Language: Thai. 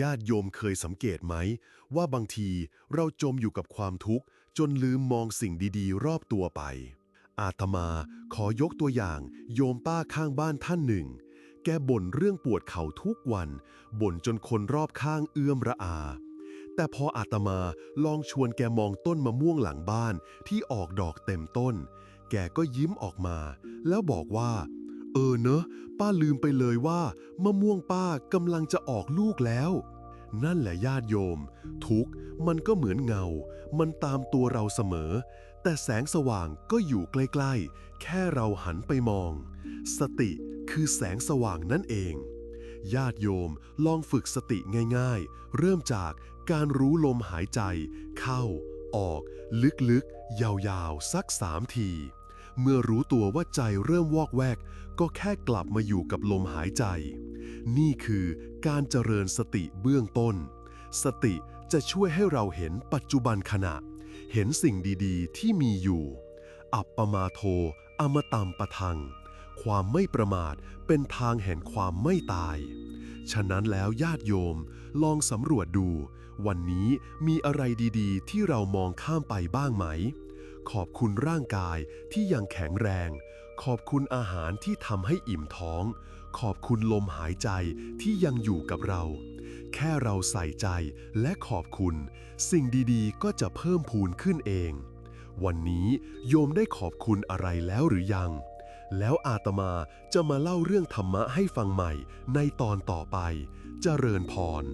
ญาติโยมเคยสังเกตไหม ว่าบางทีเราจมอยู่กับความทุกข์ จนลืมมองสิ่งดีๆ รอบตัวไป อาตมาขอยกตัวอย่าง โยมป้าข้างบ้านท่านหนึ่ง แกบ่นเรื่องปวดเข่าทุกวันบ่นจนคนรอบข้างเอื้อมระอา แต่พออาตมาลองชวนแกมองต้นมะม่วงหลังบ้านที่ออกดอกเต็มต้น แกก็ยิ้มออกมา แล้วบอกว่า เออเนอะ ป้าลืมไปเลยว่ามะม่วงป้ากำลังจะออกลูกแล้ว นั่นแหละญาติโยม ทุกข์มันก็เหมือนเงา มันตามตัวเราเสมอ แต่แสงสว่างก็อยู่ใกล้ๆ แค่เราหันไปมอง สติคือแสงสว่างนั่นเอง ญาติโยมลองฝึกสติง่ายๆ เริ่มจากการรู้ลมหายใจ เข้า ออก ลึกๆ ยาวๆ สักสามที เมื่อรู้ตัวว่าใจเริ่มวอกแวก ก็แค่กลับมาอยู่กับลมหายใจ นี่คือการเจริญสติเบื้องต้น สติจะช่วยให้เราเห็นปัจจุบันขณะ เห็นสิ่งดีๆ ที่มีอยู่ อัปปมาโท อมตัมปะทัง ความไม่ประมาทเป็นทางแห่งความไม่ตาย ฉะนั้นแล้วญาติโยมลองสำรวจดู วันนี้มีอะไรดีๆ ที่เรามองข้ามไปบ้างไหม ขอบคุณร่างกายที่ยังแข็งแรง ขอบคุณอาหารที่ทำให้อิ่มท้อง ขอบคุณลมหายใจที่ยังอยู่กับเรา แค่เราใส่ใจและขอบคุณ สิ่งดีๆ ก็จะเพิ่มพูนขึ้นเอง วันนี้โยมได้ขอบคุณอะไรแล้วหรือยัง แล้วอาตมาจะมาเล่าเรื่องธรรมะให้ฟังใหม่ในตอนต่อไปเจริญพร